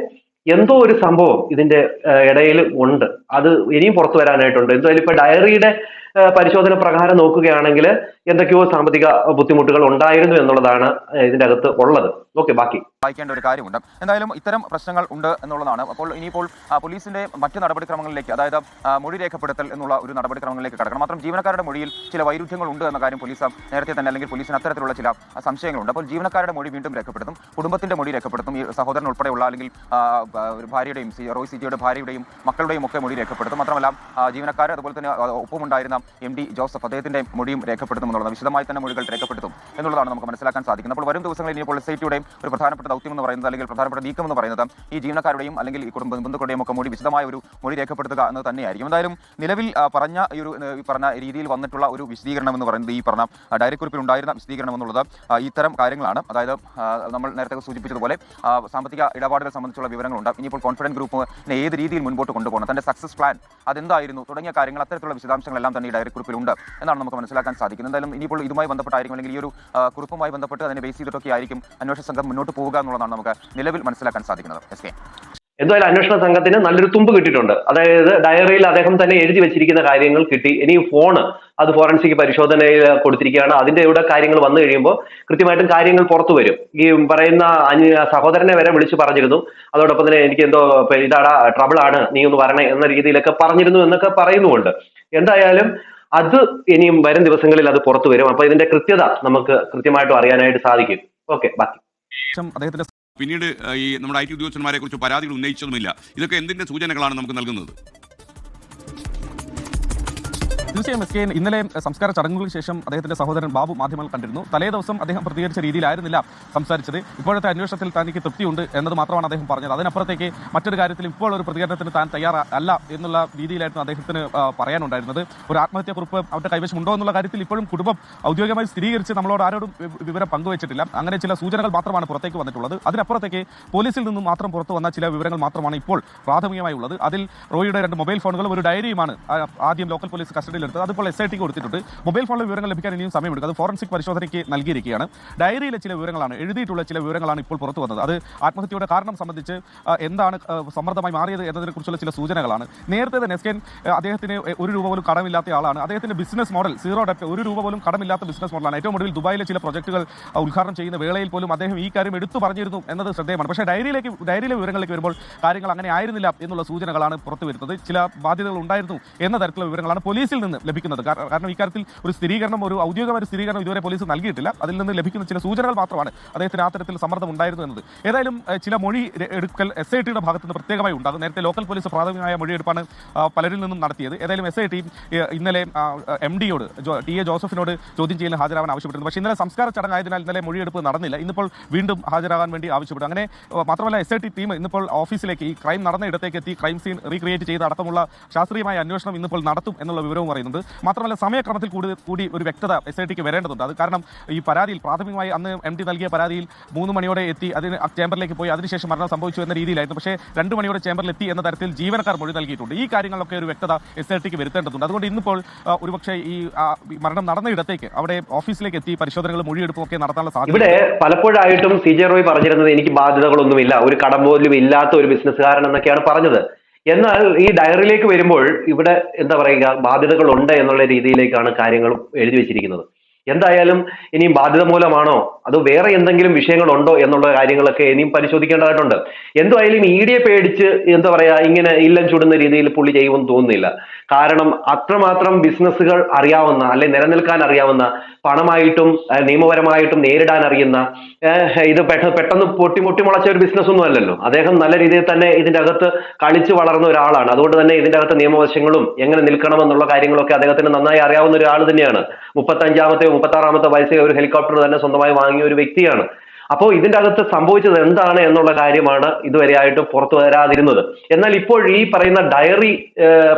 എന്തോ ഒരു സംഭവം ഇതിന്റെ ഇടയിൽ ഉണ്ട്. അത് ഇനിയും പുറത്തു വരാനായിട്ടുണ്ട്. എന്തായാലും ഇപ്പൊ ഡയറിയുടെ പരിശോധന പ്രകാരം നോക്കുകയാണെങ്കിൽ എന്തൊക്കെയോ സാമ്പത്തിക ബുദ്ധിമുട്ടുകൾ ഉണ്ടായിരുന്നു എന്നുള്ളതാണ് ഇതിന്റെ അകത്ത് ഉള്ളത്. ഓക്കെ ബാക്കി. വായിക്കേണ്ട ഒരു കാര്യമുണ്ട്. എന്തായാലും ഇത്തരം പ്രശ്നങ്ങൾ ഉണ്ട് എന്നുള്ളതാണ്. അപ്പോൾ ഇനിയിപ്പോൾ പോലീസിന്റെ മറ്റു നടപടിക്രമങ്ങളിലേക്ക് അതായത് മൊഴി രേഖപ്പെടുത്തൽ എന്നുള്ള ഒരു നടപടിക്രമങ്ങളിലേക്ക് കടക്കണം. മാത്രം ജീവനക്കാരുടെ മൊഴിയിൽ ചില വൈരുദ്ധ്യങ്ങൾ ഉണ്ട് എന്ന കാര്യം പോലീസ് നേരത്തെ തന്നെ അല്ലെങ്കിൽ പോലീസിന് അത്തരത്തിലുള്ള ചില സംശയങ്ങളുണ്ട്. അപ്പോൾ ജീവനക്കാരുടെ മൊഴി വീണ്ടും രേഖപ്പെടുത്തും. കുടുംബത്തിന്റെ മൊഴി രേഖപ്പെടുത്തും. ഈ സഹോദരൻ ഉൾപ്പെടെയുള്ള അല്ലെങ്കിൽ ഭാര്യയുടെയും റോയ് സിജിയുടെ ഭാര്യയുടെയും മക്കളുടെയും ഒക്കെ മൊഴി രേഖപ്പെടുത്തും. മാത്രമല്ല ജീവനക്കാർ അതുപോലെ തന്നെ ഒപ്പമുണ്ടായിരുന്ന എം ഡി ജോസഫ് അദ്ദേഹത്തിന്റെ മൊഴിയും രേഖപ്പെടുത്തും എന്നുള്ളത് വിശദമായി തന്നെ മൊഴികൾ രേഖപ്പെടുത്തും എന്നുള്ളതാണ് നമുക്ക് മനസ്സിലാക്കാൻ സാധിക്കുന്നത്. അപ്പോൾ വരും ദിവസങ്ങളിൽ ഇനിയിപ്പോൾ എസ് ഒരു പ്രധാനപ്പെട്ട ദൗത്യം എന്ന് പറയുന്നത് അല്ലെങ്കിൽ പ്രധാനപ്പെട്ട നീക്കം എന്ന് പറയുന്നത് ഈ ജീവനക്കാരുടെയും അല്ലെങ്കിൽ ഈ കുടുംബ ബന്ധുക്കളുടെയും ഒക്കെ മൊഴി വിശദമായ ഒരു മൊഴി രേഖപ്പെടുത്തുക എന്ന് തന്നെയായിരിക്കും. എന്തായാലും നിലവിൽ പറഞ്ഞ ഈ ഒരു പറഞ്ഞ രീതിയിൽ വന്നിട്ടുള്ള ഒരു വിശദീകരണം എന്ന് പറയുന്നത് ഈ പറഞ്ഞ ഡയറി കുറിപ്പിൽ ഉണ്ടായിരുന്ന വിശദീകരണം എന്നുള്ളത് ഇത്തരം കാര്യങ്ങളാണ്. അതായത് നമ്മൾ നേരത്തെ സൂചിപ്പിച്ചതുപോലെ സാമ്പത്തിക ഇടപാടുകൾ സംബന്ധിച്ചുള്ള വിവരങ്ങളുണ്ട്. ഇനിയിപ്പോൾ കോൺഫിഡൻസ് ഗ്രൂപ്പിനെ ഏത് രീതിയിൽ മുൻപോട്ട് കൊണ്ടുപോകണം തന്റെ സക്സസ് പ്ലാൻ അതെന്തായിരുന്നു തുടങ്ങിയ കാര്യങ്ങൾ അത്തരത്തിലുള്ള വിശദാംശങ്ങളെല്ലാം തന്നെ ഈ ഡയറി കുറിപ്പിലുണ്ട് എന്നാണ് നമുക്ക് മനസ്സിലാക്കാൻ സാധിക്കുന്നത്. എന്തായാലും ഇനിയിപ്പോൾ ഇതുമായി ബന്ധപ്പെട്ടായിരിക്കും അല്ലെങ്കിൽ ഈ ഒരു കുറിപ്പുമായി ബന്ധപ്പെട്ട് അതിനെ ബേസ് ചെയ്തിട്ടൊക്കെ ആയിരിക്കും അന്വേഷണ സംഘം മുന്നോട്ട് പോവുക എന്നുള്ളതാണ് നമുക്ക് നിലവിൽ മനസ്സിലാക്കാൻ സാധിക്കുന്നത്. S K. എന്തായാലും അന്വേഷണ സംഘത്തിന് നല്ലൊരു തുമ്പ് കിട്ടിയിട്ടുണ്ട്. അതായത് ഡയറിയിൽ അദ്ദേഹം തന്നെ എഴുതി വെച്ചിരിക്കുന്ന കാര്യങ്ങൾ കിട്ടി. ഇനി ഫോൺ അത് ഫോറൻസിക് പരിശോധനയിൽ കൊടുത്തിരിക്കുകയാണ്. അതിന്റെ ഇവിടെ കാര്യങ്ങൾ വന്നു കഴിയുമ്പോൾ കൃത്യമായിട്ടും കാര്യങ്ങൾ പുറത്തു വരും. ഈ പറയുന്ന സഹോദരനെ വരെ വിളിച്ചു പറഞ്ഞിരുന്നു. അതോടൊപ്പം തന്നെ എനിക്ക് എന്തോ ഇതാടാ ട്രബിൾ ആണ്. നീ ഒന്ന് വരണേ എന്ന രീതിയിലൊക്കെ പറഞ്ഞിരുന്നു എന്നൊക്കെ പറയുന്നുമുണ്ട്. എന്തായാലും അത് ഇനിയും വരും ദിവസങ്ങളിൽ അത് പുറത്തു വരും. അപ്പൊ ഇതിന്റെ കൃത്യത നമുക്ക് കൃത്യമായിട്ടും അറിയാനായിട്ട് സാധിക്കും. ഓക്കെ ബാക്കി. അദ്ദേഹത്തിന്റെ പിന്നീട് ഈ നമ്മുടെ ഐ ടി ഉദ്യോഗസ്ഥന്മാരെ കുറിച്ച് പരാതികൾ ഉന്നയിച്ചതുമില്ല. ഇതൊക്കെ എന്തിന്റെ സൂചനകളാണ് നമുക്ക് നൽകുന്നത്? തീർച്ചയായും എസ് കെ ഇന്നലെ സംസ്കാര ചടങ്ങുകൾക്ക് ശേഷം അദ്ദേഹത്തിന്റെ സഹോദരൻ ബാബു മാധ്യമങ്ങൾ കണ്ടിരുന്നു. തലേ ദിവസം അദ്ദേഹം പ്രതികരിച്ച രീതിയിലായിരുന്നില്ല സംസാരിച്ചത്. ഇപ്പോഴത്തെ അന്വേഷണത്തിൽ തനിക്ക് തൃപ്തിയുണ്ട് എന്നത് മാത്രമാണ് അദ്ദേഹം പറഞ്ഞത്. അതിനപ്പുറത്തേക്ക് മറ്റൊരു കാര്യത്തിൽ ഇപ്പോൾ ഒരു പ്രതികരണത്തിന് താൻ തയ്യാറല്ല എന്നുള്ള രീതിയിലായിരുന്നു അദ്ദേഹത്തിന് പറയാനുണ്ടായിരുന്നത്. ഒരു ആത്മഹത്യാക്കുറിപ്പ് അവരുടെ കൈവശമുണ്ടോ എന്നുള്ള കാര്യത്തിൽ ഇപ്പോഴും കുടുംബം ഔദ്യോഗികമായി സ്ഥിരീകരിച്ച് നമ്മളോട് ആരോടും വിവരം പങ്കുവച്ചിട്ടില്ല. അങ്ങനെ ചില സൂചനകൾ മാത്രമാണ് പുറത്തേക്ക് വന്നിട്ടുള്ളത്. അതിനപ്പുറത്തേക്ക് പോലീസിൽ നിന്നും മാത്രം പുറത്തു വന്ന ചില വിവരങ്ങൾ മാത്രമാണ് ഇപ്പോൾ പ്രാഥമികമായി ഉള്ളത് അതിൽ റോയിയുടെ രണ്ട് മൊബൈൽ ഫോണുകളും ഒരു ഡയറിയുമാണ് ആദ്യം ലോക്കൽ പോലീസ് കസ്റ്റഡിയിലെടുത്തത് അതിപ്പോൾ എസ് ഐ ടിക്ക് കൊടുത്തിട്ടുണ്ട്. മൊബൈൽ ഫോണിലെ വിവരങ്ങൾ ലഭിക്കാൻ ഇനിയും സമയമെടുക്കും. അത് ഫോറൻസിക് പരിശോധനയ്ക്ക് നൽകിയിരിക്കുകയാണ്. ഡയറിയിലെ ചില വിവരങ്ങളാണ് എഴുതിയിട്ടുള്ള ചില വിവരങ്ങളാണ് ഇപ്പോൾ പുറത്തു വന്നത്. അത് ആത്മഹത്യയുടെ കാരണം സംബന്ധിച്ച് എന്താണ് സമ്മർദ്ദമായി മാറിയത് എന്നതിനെക്കുറിച്ചുള്ള ചില സൂചനകളാണ്. നേരത്തെ തന്നെ എസ് കെൻ അദ്ദേഹത്തിന് ഒരു രൂപ പോലും കടമില്ലാത്ത ആളാണ്. അദ്ദേഹത്തിന്റെ ബിസിനസ് മോഡൽ സീറോ ഡെറ്റ് ഒരു രൂപ പോലും കടമില്ലാത്ത ബിസിനസ് മോഡലാണ് ഏറ്റവും ഒടുവിൽ ദുബായിലെ ചില പ്രൊജക്ടുകൾ ഉദ്ഘാടനം ചെയ്യുന്ന വേളയിൽ പോലും അദ്ദേഹം ഈ കാര്യം എടുത്തു പറഞ്ഞിരുന്നു എന്നത് ശ്രദ്ധേയമാണ്. പക്ഷേ ഡയറിയിലേക്ക് ഡയറിയിലെ വിവരങ്ങളിലേക്ക് വരുമ്പോൾ കാര്യങ്ങൾ അങ്ങനെ ആയിരുന്നില്ല എന്നുള്ള സൂചനകളാണ് പുറത്തു വരുന്നത്. ചില ബാധ്യതകൾ ഉണ്ടായിരുന്നു എന്ന തരത്തിലുള്ള വിവരങ്ങളാണ് പോലീസിൽ നിന്ന് ലഭിക്കുന്നത്. കാര- കാരണം ഇക്കാര്യത്തിൽ ഒരു സ്ഥിരീകരണം ഒരു ഔദ്യോഗികമായ സ്ഥിരീകരണം ഇതുവരെ പോലീസ് നൽകിയിട്ടില്ല. അതിൽ നിന്ന് ലഭിക്കുന്ന ചില സൂചനകൾ മാത്രമാണ് അദ്ദേഹത്തിന് ആ തരത്തിൽ സമ്മർദ്ദം ഉണ്ടായിരുന്നു എന്നത്. ഏതായാലും ചില മൊഴി എടുക്കൽ എസ് ഐ ടിയുടെ ഭാഗത്ത് നിന്ന് പ്രത്യേകമായി ഉണ്ടാകും നേരത്തെ ലോക്കൽ പോലീസ് പ്രാഥമികമായ മൊഴിയെടുപ്പാണ് പലരിൽ നിന്നും നടത്തിയത്. ഏതായാലും എസ് ഐ ടി ഇന്നലെ എം ഡിയോട് ടി എ ജോസഫിനോട് ചോദ്യം ചെയ്യലിന് ഹാജരാകാൻ ആവശ്യപ്പെട്ടിരുന്നു. പക്ഷേ ഇന്നലെ സംസ്കാര ചടങ്ങായതിനാൽ ഇന്നലെ മൊഴിയെടുപ്പ് നടന്നില്ല. ഇന്നിപ്പോൾ വീണ്ടും ഹാജരാകാൻ വേണ്ടി ആവശ്യപ്പെട്ടു അങ്ങനെ മാത്രമല്ല എസ് ഐ ടി ടീം ഇന്നിപ്പോൾ ഓഫീസിലേക്ക് ഈ ക്രൈം നടന്ന ഇടത്തേക്ക് എത്തി ക്രൈം സീൻ റീക്രിയേറ്റ് ചെയ്ത് അടക്കമുള്ള ശാസ്ത്രീയമായ അന്വേഷണം ഇന്നിപ്പോൾ നടത്തും എന്നുള്ള വിവരവും പറയുന്നുണ്ട് മാത്രമല്ല സമയക്രമത്തിൽ കൂടി കൂടി ഒരു വ്യക്തത എസ് ഐ ടിക്ക് വരേണ്ടതുണ്ട്. അത് കാരണം ഈ പരാതിയിൽ പ്രാഥമികമായി അന്ന് എം ടി നൽകിയ പരാതിയിൽ മൂന്ന് മണിയോടെ എത്തി അതിന് ചേംബറിലേക്ക് പോയി അതിനുശേഷം മരണം സംഭവിച്ചു എന്ന രീതിയിലായിരുന്നു. പക്ഷേ രണ്ട് മണിയോടെ ചേംബറിൽ എത്തി എന്ന തരത്തിൽ ജീവനക്കാർ മൊഴി നൽകിയിട്ടുണ്ട്. ഈ കാര്യങ്ങളൊക്കെ ഒരു വ്യക്തത എസ് ഐ ടിക്ക് വരുത്തേണ്ടതുണ്ട്. അതുകൊണ്ട് ഇന്നിപ്പോൾ ഒരുപക്ഷെ ഈ മരണം നടന്ന ഇടത്തേക്ക് അവിടെ ഓഫീസിലേക്ക് എത്തി പരിശോധനകൾ മൊഴിയെടുപ്പും ഒക്കെ നടത്താനുള്ള സാധ്യത ഇവിടെ പലപ്പോഴായിട്ടും സി ജെ റോയ് പറഞ്ഞിരുന്നത് എനിക്ക് ബാധ്യതകളൊന്നുമില്ല ഒരു കടം പോലും ഇല്ലാത്ത ഒരു ബിസിനസ്സുകാരൻ എന്നൊക്കെയാണ് പറഞ്ഞത്. എന്നാൽ ഈ ഡയറിയിലേക്ക് വരുമ്പോൾ ഇവിടെ എന്താ പറയുക ബാധ്യതകളുണ്ട് എന്നുള്ള രീതിയിലേക്കാണ് കാര്യങ്ങൾ എഴുതി വെച്ചിരിക്കുന്നത്. എന്തായാലും ഇനിയും ബാധ്യത മൂലമാണോ? അതോ വേറെ എന്തെങ്കിലും വിഷയങ്ങളുണ്ടോ എന്നുള്ള കാര്യങ്ങളൊക്കെ ഇനിയും പരിശോധിക്കേണ്ടതായിട്ടുണ്ട്. എന്തായാലും ഇ പേടിച്ച് എന്താ പറയാ ഇങ്ങനെ ഇല്ലം ചുടുന്ന രീതിയിൽ പുള്ളി ചെയ്യുമെന്ന് തോന്നുന്നില്ല. കാരണം അത്രമാത്രം ബിസിനസ്സുകൾ അറിയാവുന്ന അല്ലെ നിലനിൽക്കാൻ അറിയാവുന്ന പണമായിട്ടും നിയമപരമായിട്ടും നേരിടാൻ അറിയുന്ന ഇത് പെട്ടെന്ന് പെട്ടെന്ന് പൊട്ടി പൊട്ടി മുളച്ച ഒരു ബിസിനസ് ഒന്നും അല്ലല്ലോ. അദ്ദേഹം നല്ല രീതിയിൽ തന്നെ ഇതിന്റെ അകത്ത് കളിച്ചു വളർന്ന ഒരാളാണ്. അതുകൊണ്ട് തന്നെ ഇതിന്റെ അകത്ത് നിയമവശങ്ങളും എങ്ങനെ നിൽക്കണം എന്നുള്ള കാര്യങ്ങളൊക്കെ അദ്ദേഹത്തിന് നന്നായി അറിയാവുന്ന ഒരാൾ തന്നെയാണ്. മുപ്പത്തഞ്ചാമത്തെ മുപ്പത്താറാമത്തെ വയസ്സിൽ ഒരു ഹെലികോപ്റ്റർ തന്നെ സ്വന്തമായി വാങ്ങിയ ഒരു വ്യക്തിയാണ്. അപ്പോൾ ഇതിന്റെ അകത്ത് സംഭവിച്ചത് എന്താണ് എന്നുള്ള കാര്യമാണ് ഇതുവരെ ആയിട്ട് പുറത്തു വരാതിരുന്നത്. എന്നാൽ ഇപ്പോൾ ഈ പറയുന്ന ഡയറി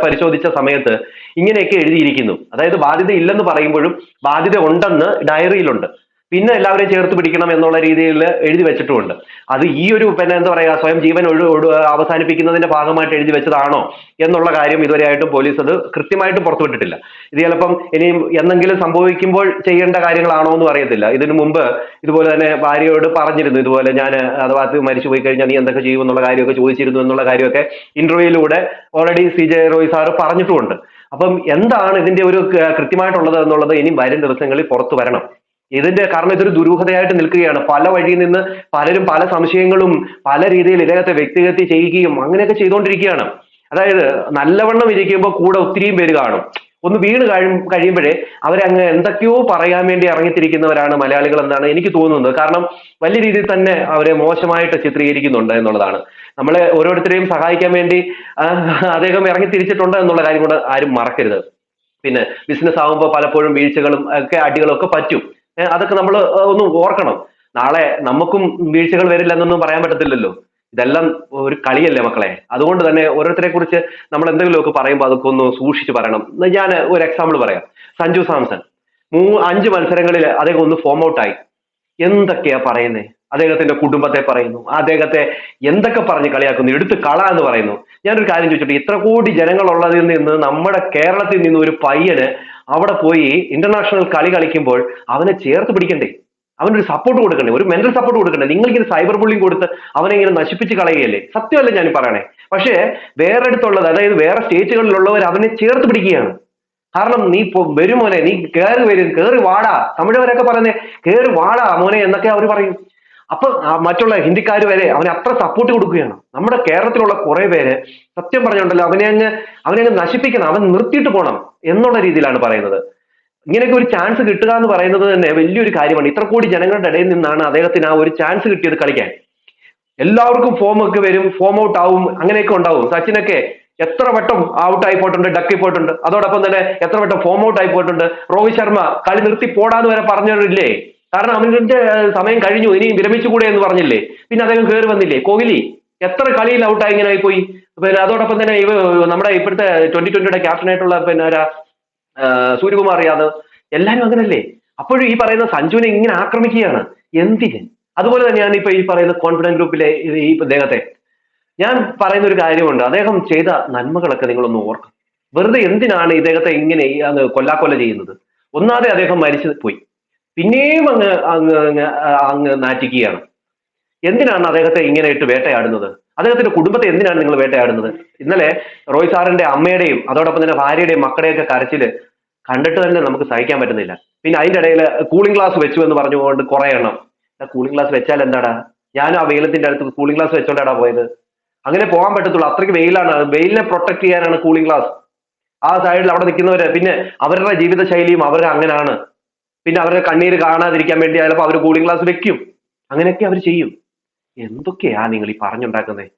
പരിശോധിച്ച സമയത്ത് ഇങ്ങനെയൊക്കെ എഴുതിയിരിക്കുന്നു. അതായത് ബാധ്യത ഇല്ലെന്ന് പറയുമ്പോഴും ബാധ്യത ഉണ്ടെന്ന് ഡയറിയിലുണ്ട്. പിന്നെ എല്ലാവരെയും ചേർത്ത് പിടിക്കണം എന്നുള്ള രീതിയിൽ എഴുതി വെച്ചിട്ടുമുണ്ട്. അത് ഈ ഒരു പിന്നെ എന്താ പറയുക സ്വയം ജീവൻ ഒഴു അവസാനിപ്പിക്കുന്നതിന്റെ ഭാഗമായിട്ട് എഴുതി വെച്ചതാണോ എന്നുള്ള കാര്യം ഇതുവരെയായിട്ടും പോലീസ് അത് കൃത്യമായിട്ട് പുറത്തുവിട്ടിട്ടില്ല. ഇത് ചിലപ്പം ഇനിയും എന്തെങ്കിലും സംഭവിക്കുമ്പോൾ ചെയ്യേണ്ട കാര്യങ്ങളാണോ എന്ന് അറിയത്തില്ല. ഇതിനു മുമ്പ് ഇതുപോലെ തന്നെ ഭാര്യയോട് പറഞ്ഞിരുന്നു ഇതുപോലെ ഞാൻ അഥവാ മരിച്ചു പോയി കഴിഞ്ഞാൽ നീ എന്തൊക്കെ ചെയ്യും എന്നുള്ള കാര്യമൊക്കെ ചോദിച്ചിരുന്നു എന്നുള്ള കാര്യമൊക്കെ ഇന്റർവ്യൂയിലൂടെ already C J Roy sir പറഞ്ഞിട്ടുമുണ്ട്. അപ്പം എന്താണ് ഇതിന്റെ ഒരു കൃത്യമായിട്ടുള്ളത് എന്നുള്ളത് ഇനി വരും ദിവസങ്ങളിൽ പുറത്തു വരണം. ഇതിന്റെ കാരണം ഇതൊരു ദുരൂഹതയായിട്ട് നിൽക്കുകയാണ്. പല വഴിയിൽ നിന്ന് പലരും പല സംശയങ്ങളും പല രീതിയിൽ ഇദ്ദേഹത്തെ വ്യക്തിഗത ചെയ്യുകയും അങ്ങനെയൊക്കെ ചെയ്തുകൊണ്ടിരിക്കുകയാണ്. അതായത് നല്ലവണ്ണം ഇരിക്കുമ്പോൾ കൂടെ ഒത്തിരിയും പേര് കാണും. ഒന്ന് വീണ് കഴിയും കഴിയുമ്പോഴേ അവരങ്ങ് എന്തൊക്കെയോ പറയാൻ വേണ്ടി ഇറങ്ങിത്തിരിക്കുന്നവരാണ് മലയാളികൾ എന്നാണ് എനിക്ക് തോന്നുന്നത്. കാരണം വലിയ രീതിയിൽ തന്നെ അവരെ മോശമായിട്ട് ചിത്രീകരിക്കുന്നുണ്ട് എന്നുള്ളതാണ്. നമ്മളെ ഓരോരുത്തരെയും സഹായിക്കാൻ വേണ്ടി അദ്ദേഹം ഇറങ്ങിത്തിരിച്ചിട്ടുണ്ട് എന്നുള്ള കാര്യം കൂടെ ആരും മറക്കരുത്. പിന്നെ ബിസിനസ് ആകുമ്പോൾ പലപ്പോഴും വീഴ്ചകളും ഒക്കെ അടികളൊക്കെ പറ്റും. അതൊക്കെ നമ്മൾ ഒന്ന് ഓർക്കണം. നാളെ നമുക്കും വീഴ്ചകൾ വരില്ല എന്നൊന്നും പറയാൻ പറ്റത്തില്ലല്ലോ. ഇതെല്ലാം ഒരു കളിയല്ലേ മക്കളെ? അതുകൊണ്ട് തന്നെ ഓരോരുത്തരെ കുറിച്ച് നമ്മൾ എന്തെങ്കിലുമൊക്കെ പറയുമ്പോൾ അതൊക്കെ ഒന്ന് സൂക്ഷിച്ച് പറയണം. ഞാൻ ഒരു എക്സാമ്പിൾ പറയാം. സഞ്ജു സാംസൺ. മൂ അഞ്ച് മത്സരങ്ങളിൽ അദ്ദേഹം ഒന്ന് ഫോം ഔട്ട് ആയി. എന്തൊക്കെയാ പറയുന്നത് അദ്ദേഹത്തിന്റെ കുടുംബത്തെ പറയുന്നു. അദ്ദേഹത്തെ എന്തൊക്കെ പറഞ്ഞ് കളിയാക്കുന്നു? എടുത്ത് കള എന്ന് പറയുന്നു. ഞാനൊരു കാര്യം ചോദിച്ചിട്ട് ഇത്ര കോടി ജനങ്ങളുള്ളതിൽ നിന്ന് നമ്മുടെ കേരളത്തിൽ നിന്ന് ഒരു പയ്യന് അവിടെ പോയി ഇന്റർനാഷണൽ കളി കളിക്കുമ്പോൾ അവനെ ചേർത്ത് പിടിക്കണ്ടേ? അവനൊരു സപ്പോർട്ട് കൊടുക്കണ്ടേ? ഒരു മെന്റൽ സപ്പോർട്ട് കൊടുക്കണ്ടേ? നിങ്ങളിങ്ങനെ സൈബർ ബുള്ളിങ് കൊടുത്ത് അവനെ ഇങ്ങനെ നശിപ്പിച്ച് കളയുകയല്ലേ? സത്യമല്ല ഞാൻ പറയണേ? പക്ഷേ വേറെ അടുത്തുള്ളത് അതായത് വേറെ സ്റ്റേറ്റുകളിലുള്ളവർ അവനെ ചേർത്ത് പിടിക്കുകയാണ്. കാരണം നീ വരും മോനെ നീ കയറി വരും കയറി വാടാ. തമിഴവരൊക്കെ പറയുന്നേ കയറി വാടാ മോനെ എന്നൊക്കെ അവർ പറയും. അപ്പൊ മറ്റുള്ള ഹിന്ദിക്കാർ വരെ അവനെ അത്ര സപ്പോർട്ട് കൊടുക്കുകയാണ്. നമ്മുടെ കേരളത്തിലുള്ള കുറെ പേര് സത്യം പറഞ്ഞുണ്ടല്ലോ അവനെ അങ്ങ് അവനെ അങ്ങ് നശിപ്പിക്കണം അവൻ നിർത്തിയിട്ട് പോകണം എന്നുള്ള രീതിയിലാണ് പറയുന്നത്. ഇങ്ങനെയൊക്കെ ഒരു ചാൻസ് കിട്ടുക എന്ന് പറയുന്നത് തന്നെ വലിയൊരു കാര്യമാണ്. ഇത്ര കോടി ജനങ്ങളുടെ ഇടയിൽ നിന്നാണ് അദ്ദേഹത്തിന് ആ ഒരു ചാൻസ് കിട്ടിയത് കളിക്കാൻ. എല്ലാവർക്കും ഫോം ഒക്കെ വരും ഫോം ഔട്ട് ആവും അങ്ങനെയൊക്കെ ഉണ്ടാവും. സച്ചിനൊക്കെ എത്ര വട്ടം ഔട്ട് ആയി പോയിട്ടുണ്ട് ഡക്കി പോയിട്ടുണ്ട്. അതോടൊപ്പം തന്നെ എത്ര വട്ടം ഫോം ഔട്ട് ആയി പോയിട്ടുണ്ട്. രോഹിത് ശർമ്മ കളി നിർത്തി പോടാന്ന് വരെ പറഞ്ഞില്ലേ കാരണം അവന്റെ സമയം കഴിഞ്ഞു ഇനി വിരമിച്ചുകൂടെ എന്ന് പറഞ്ഞില്ലേ? പിന്നെ അദ്ദേഹം കയറി വന്നില്ലേ? കോഹ്ലി എത്ര കളിയിൽ ഔട്ടായി ഇങ്ങനെ ആയിപ്പോയി? പിന്നെ അതോടൊപ്പം തന്നെ ഇവ നമ്മുടെ ഇപ്പോഴത്തെ ട്വന്റി ട്വന്റിയുടെ ക്യാപ്റ്റനായിട്ടുള്ള പിന്നെ ആരാ? സൂര്യകുമാർ യാദവ്. എല്ലാരും അങ്ങനല്ലേ? അപ്പോഴും ഈ പറയുന്ന സഞ്ജുവിനെ ഇങ്ങനെ ആക്രമിക്കുകയാണ്. എന്തിന്? അതുപോലെ തന്നെയാണ് ഇപ്പൊ ഈ പറയുന്ന കോൺഫിഡൻസ് ഗ്രൂപ്പിലെ ഈ അദ്ദേഹത്തെ ഞാൻ പറയുന്ന ഒരു കാര്യമുണ്ട്. അദ്ദേഹം ചെയ്ത നന്മകളൊക്കെ നിങ്ങളൊന്ന് ഓർക്കും വെറുതെ എന്തിനാണ് ഇദ്ദേഹത്തെ ഇങ്ങനെ കൊല്ലാക്കൊല്ല ചെയ്യുന്നത്? ഒന്നാതെ അദ്ദേഹം മരിച്ചു പോയി. പിന്നെയും അങ്ങ് അങ്ങ് അങ്ങ് നാറ്റിക്കുകയാണ്. എന്തിനാണ് അദ്ദേഹത്തെ ഇങ്ങനെ ഇട്ട് വേട്ടയാടുന്നത്? അദ്ദേഹത്തിന്റെ കുടുംബത്തെ എന്തിനാണ് നിങ്ങൾ വേട്ടയാടുന്നത്? ഇന്നലെ റോയ് സാറിന്റെ അമ്മയുടെയും അതോടൊപ്പം തന്നെ ഭാര്യയുടെയും മക്കളുടെയൊക്കെ കരച്ചിൽ കണ്ടിട്ട് തന്നെ നമുക്ക് സഹിക്കാൻ പറ്റുന്നില്ല. പിന്നെ അതിന്റെ ഇടയിൽ കൂളിംഗ് ഗ്ലാസ് വെച്ചു എന്ന് പറഞ്ഞുകൊണ്ട് കുറെ എണ്ണം. കൂളിംഗ് ഗ്ലാസ് വെച്ചാൽ എന്താടാ? ഞാനും ആ വെയിലത്തിന്റെ അടുത്ത് കൂളിംഗ് ഗ്ലാസ് വെച്ചോണ്ടാടാ പോയത്? അങ്ങനെ പോകാൻ പറ്റത്തുള്ളൂ. അത്രയ്ക്ക് വെയിലാണ്. വെയിലിനെ പ്രൊട്ടക്ട് ചെയ്യാനാണ് കൂളിംഗ് ഗ്ലാസ് ആ സൈഡിൽ അവിടെ നിൽക്കുന്നവര് പിന്നെ അവരുടെ ജീവിതശൈലിയും അവർ അങ്ങനെയാണ് പിന്നെ അവരുടെ കണ്ണീര് കാണാതിരിക്കാൻ വേണ്ടി ചിലപ്പോൾ അവർ കൂളിംഗ് ഗ്ലാസ് വെക്കും. അങ്ങനെയൊക്കെ അവർ ചെയ്യും. എന്തൊക്കെയാ നിങ്ങൾ ഈ പറഞ്ഞുണ്ടാക്കുന്നത്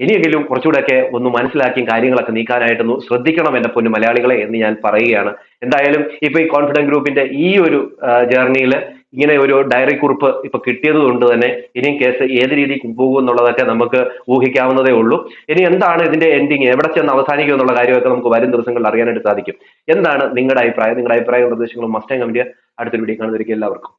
ഇനിയെങ്കിലും കുറച്ചുകൂടെയൊക്കെ ഒന്ന് മനസ്സിലാക്കിയും കാര്യങ്ങളൊക്കെ നീക്കാനായിട്ടൊന്ന് ശ്രദ്ധിക്കണം എന്റെ പൊന്നു മലയാളികളെ എന്ന് ഞാൻ പറയുകയാണ്. എന്തായാലും ഇപ്പൊ ഈ കോൺഫിഡൻസ് ഗ്രൂപ്പിന്റെ ഈ ഒരു ജേർണിയിൽ ഇങ്ങനെ ഒരു ഡയറി കുറിപ്പ് ഇപ്പൊ കിട്ടിയത് കൊണ്ട് തന്നെ ഇനിയും കേസ് ഏത് രീതിക്ക് പോകും എന്നുള്ളതൊക്കെ നമുക്ക് ഊഹിക്കാവുന്നതേ ഉള്ളൂ. ഇനി എന്താണ് ഇതിന്റെ എൻഡിങ് എവിടെ ചെന്ന് അവസാനിക്കും എന്നുള്ള കാര്യമൊക്കെ നമുക്ക് വരും ദിവസങ്ങളിൽ അറിയാനായിട്ട് സാധിക്കും. എന്താണ് നിങ്ങളുടെ അഭിപ്രായം? നിങ്ങളുടെ അഭിപ്രായവും നിർദ്ദേശങ്ങളും മസ്റ്റേ കമന്റ് അടുത്തൊരു വീഡിയോ കാണുന്നവർക്ക് എല്ലാവർക്കും.